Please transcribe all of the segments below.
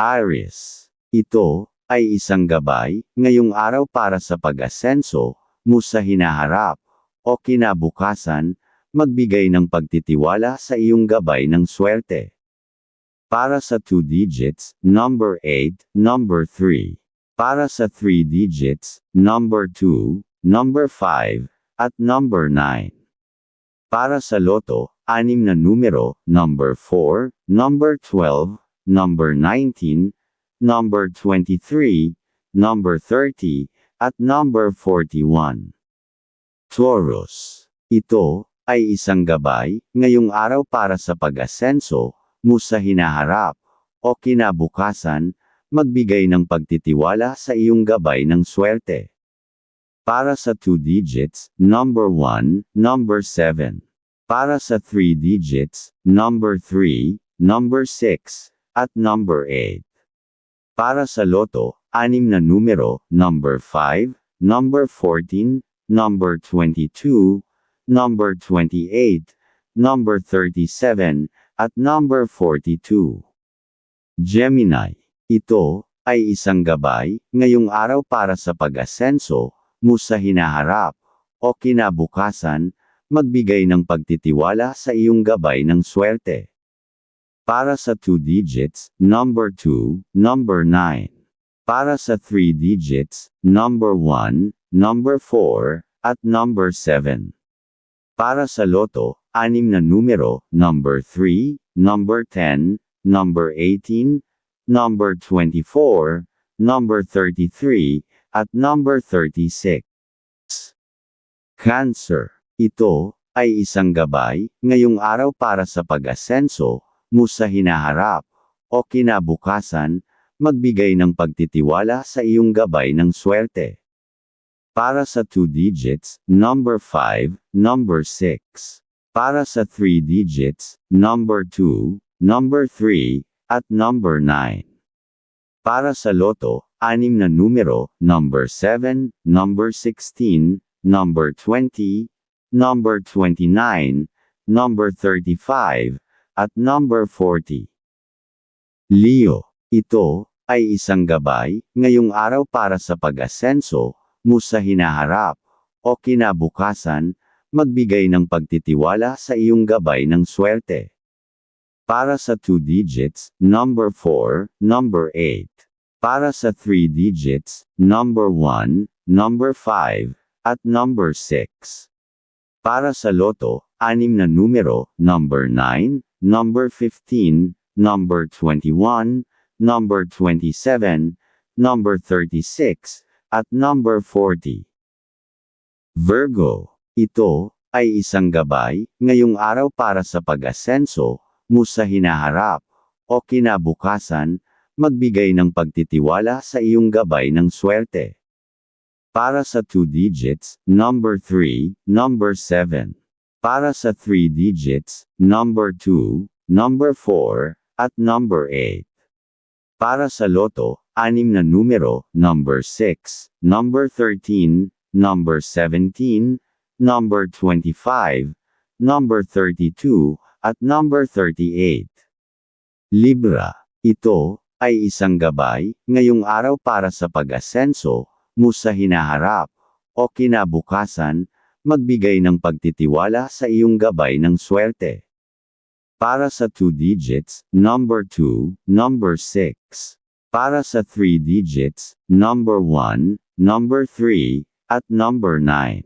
Aries. Ito ay isang gabay ngayong araw para sa pag-asenso mo sa hinaharap o kinabukasan, magbigay ng pagtitiwala sa iyong gabay ng swerte. Para sa 2 digits, number 8, number 3. Para sa 3 digits, number 2, number 5, at number 9. Para sa loto, anim na numero, number 4, number 12, number 19, number 23, number 30, at number 41. Taurus. Ito ay isang gabay ngayong araw para sa pag-asenso mo sa hinaharap o kinabukasan, magbigay ng pagtitiwala sa iyong gabay ng swerte. Para sa 2 digits, number 1, number 7. Para sa 3 digits, number 3, number 6, at number 8. Para sa loto, anim na numero, number 5, number 14, number 22, number 28, number 37, at number 42. Gemini. Ito ay isang gabay ngayong araw para sa pag-asenso mo sa hinaharap o kinabukasan, magbigay ng pagtitiwala sa iyong gabay ng swerte. Para sa 2 digits, number 2, number 9. Para sa 3 digits, number 1, number 4, at number 7. Para sa loto, anim na numero, number 3, number 10, number 18, number 24, number 33, at number 36. Cancer. Ito ay isang gabay ngayong araw para sa pag-asenso mo sa hinaharap, o kinabukasan, magbigay ng pagtitiwala sa iyong gabay ng swerte. Para sa 2 digits, number 5, number 6. Para sa 3 digits, number 2, number 3, at number 9. Para sa loto, anim na numero, number 7, number 16, number 20, number 29, number 35, at number 40. Leo, ito ay isang gabay ngayong araw para sa pag-asenso mo sa hinaharap o kinabukasan, magbigay ng pagtitiwala sa iyong gabay ng swerte. Para sa 2 digits, number 4, number 8. Para sa 3 digits, number 1, number 5, at number 6. Para sa loto, anim na numero, number 9, number 15, number 21, number 27, number 36, at number 40. Virgo, ito ay isang gabay ngayong araw para sa pag-asenso mo sa hinaharap o kinabukasan, magbigay ng pagtitiwala sa iyong gabay ng swerte. Para sa 2 digits, number 3, number 7. Para sa 3 digits, number 2, number 4, at number 8. Para sa loto, anim na numero, number 6, number 13, number 17, number 25, number 32, at number 38. Libra. Ito ay isang gabay ngayong araw para sa pag-asenso mo sa hinaharap o kinabukasan, magbigay ng pagtitiwala sa iyong gabay ng swerte. Para sa 2 digits, number 2, number 6. Para sa 3 digits, number 1, number 3, at number 9.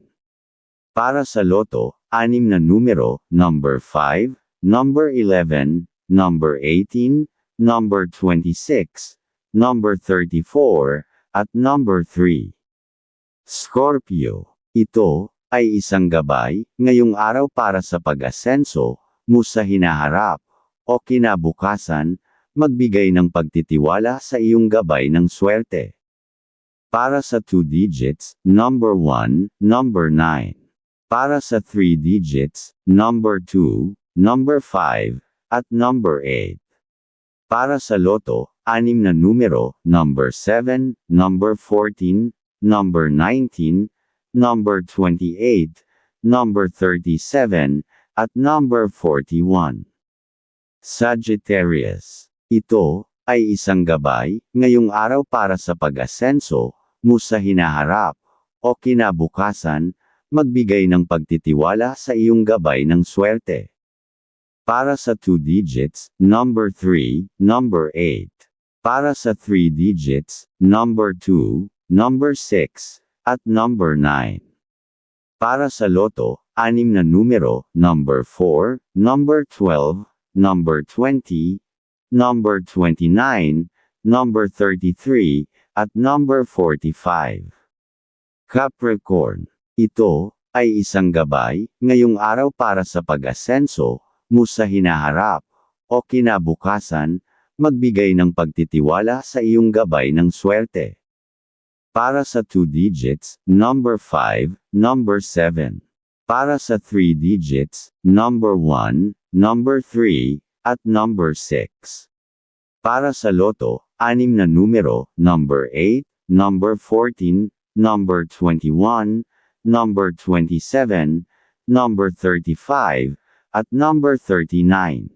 Para sa loto, anim na numero, number 5, number 11, number 18, number 26, number 34, at number 3. Scorpio. Ito ay isang gabay ngayong araw para sa pag-asenso mo sa hinaharap o kinabukasan, magbigay ng pagtitiwala sa iyong gabay ng swerte. Para sa 2 digits, number 1, number 9. Para sa 3 digits, number 2, number 5, at number 8. Para sa loto, anim na numero, number 7, number 14, number 19, number 28, number 37, at number 41. Sagittarius. Ito ay isang gabay, ngayong araw para sa pag-asenso, mo sa hinaharap, o kinabukasan, magbigay ng pagtitiwala sa iyong gabay ng swerte. Para sa 2 digits, number 3, number 8. Para sa 3 digits, number 2, number 6, at number 9. Para sa loto, anim na numero, number 4, number 12, number 20, number 29, number 33, at number 45. Capricorn. Ito, ay isang gabay, ngayong araw para sa pag-asenso, mo sa hinaharap, o kinabukasan, magbigay ng pagtitiwala sa iyong gabay ng swerte. Para sa 2 digits, number 5, number 7. Para sa 3 digits, number 1, number 3, at number 6. Para sa loto, anim na numero, number 8, number 14, number 21, number 27, number 35, at number 39.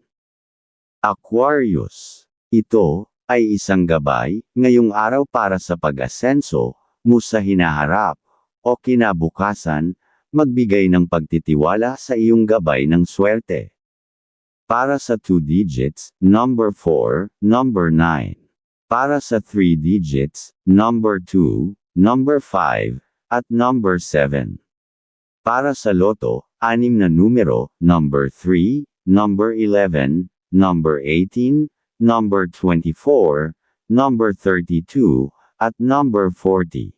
Aquarius. Ito, ay isang gabay, ngayong araw para sa pag-asenso, mo sa hinaharap, o kinabukasan, magbigay ng pagtitiwala sa iyong gabay ng swerte. Para sa 2 digits, number 4, number 9. Para sa 3 digits, number 2, number 5, at number 7. Para sa loto, anim na numero, number 3, number 11, number 18, number 24, number 32, at number 40.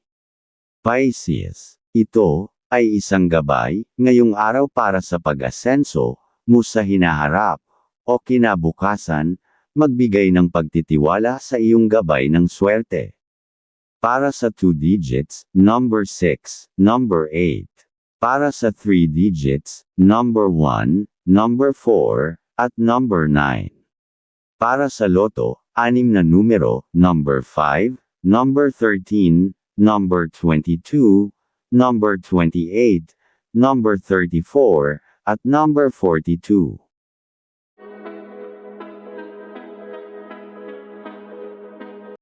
Pisces. Ito, ay isang gabay, ngayong araw para sa pag-asenso, mo sa hinaharap, o kinabukasan, magbigay ng pagtitiwala sa iyong gabay ng swerte. Para sa 2 digits, number 6, number 8. Para sa 3 digits, number 1, number 4, at number 9. Para sa loto, anim na numero, number 5, number 13, number 22, number 28, number 34, at number 42.